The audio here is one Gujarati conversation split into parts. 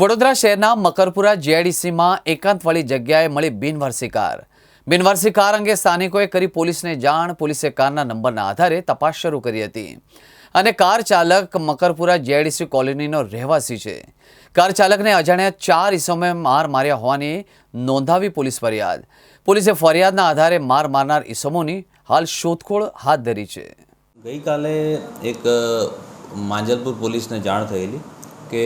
વડોદરા શહેરના મકરપુરા જીઆઈડીસીમાં એકાંતવાળી જગ્યાએ મળી બિનવારસી કાર. બિનવારસી કાર અંગે સ્થાનિકોએ કરી પોલીસને જાણ, પોલીસે કારના નંબરના આધારે તપાસ શરૂ કરી હતી. અને કાર ચાલક મકરપુરા જીઆઈડીસી કોલોનીનો રહેવાસી છે. કાર ચાલકને અજાણ્યા ચાર ઈસમોએ માર માર્યા હોવાની નોંધાવી પોલીસ ફરિયાદ. પોલીસે ફરિયાદના આધારે માર મારનાર ઈસમોની હાલ શોધખોળ હાથ ધરી છે. ગઈકાલે એક માંજલપુર પોલીસને જાણ થયેલી. કે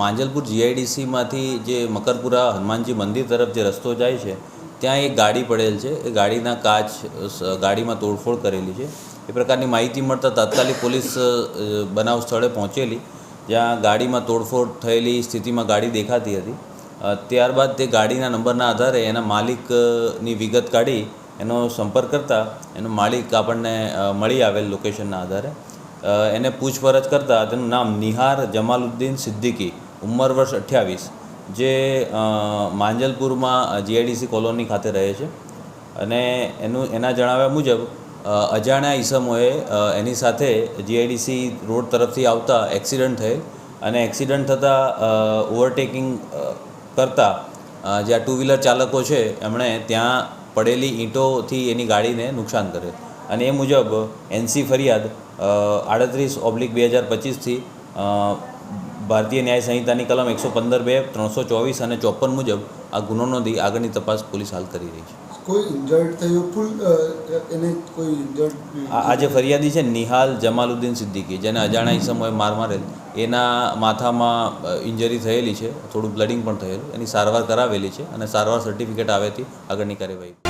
માંજલપુર જીઆઈડીસીમાંથી જે મકરપુરા હનુમાનજી મંદિર તરફ જે રસ્તો જાય છે, ત્યાં એક ગાડી પડેલ છે. એ ગાડીના કાચ ગાડીમાં તોડફોડ કરેલી છે. એ પ્રકારની માહિતી મળતા તાત્કાલિક પોલીસ બનાવ સ્થળે પહોંચેલી, જ્યાં ગાડીમાં તોડફોડ થયેલી સ્થિતિમાં ગાડી દેખાતી હતી. ત્યારબાદ તે ગાડીના નંબરના આધારે એના માલિકની વિગત કાઢી, એનો સંપર્ક કરતાં એનો માલિક આપણને મળી આવેલ લોકેશનના આધારે. એને પૂછપરછ કરતાં તેનું નામ નિહાર જમાલુદ્દીન સિદ્દીકી, ઉંમર વર્ષ અઠ્યાવીસ, જે માંજલપુરમાં જીઆઈડીસી કોલોની ખાતે રહે છે. અને એનું, એના જણાવ્યા મુજબ અજાણ્યા ઈસમોએ એની સાથે જીઆઈડીસી રોડ તરફથી આવતા એક્સિડન્ટ થયેલ અને એક્સિડન્ટ થતાં ઓવરટેકિંગ કરતાં જ્યાં ટુ વ્હીલર ચાલકો છે, એમણે ત્યાં પડેલી ઈંટોથી એની ગાડીને નુકસાન કરેલ અને એ મુજબ એનસી ફરિયાદ આડત્રીસ ઓબ્લિક બે હજાર પચીસથી ભારતીય ન્યાય સંહિતાની કલમ એકસો પંદર બે ત્રણસો ચોવીસ અને ચોપન મુજબ આ ગુનો નોંધી આગળની તપાસ પોલીસ હાલ કરી રહી છે. કોઈ ઇન્જર્ડ થયું? ફૂલ એને કોઈ ઇન્જર્ડ આ આ જે ફરિયાદી છે નિહાલ જમાલુદ્દીન સિદ્દીકી જેને અજાણા ઈસમોએ માર મારેલ એના માથામાં ઇન્જરી થયેલી છે થોડું બ્લડિંગ પણ થયેલું એની સારવાર કરાવેલી છે અને સારવાર સર્ટિફિકેટ આવેથી આગળની કાર્યવાહી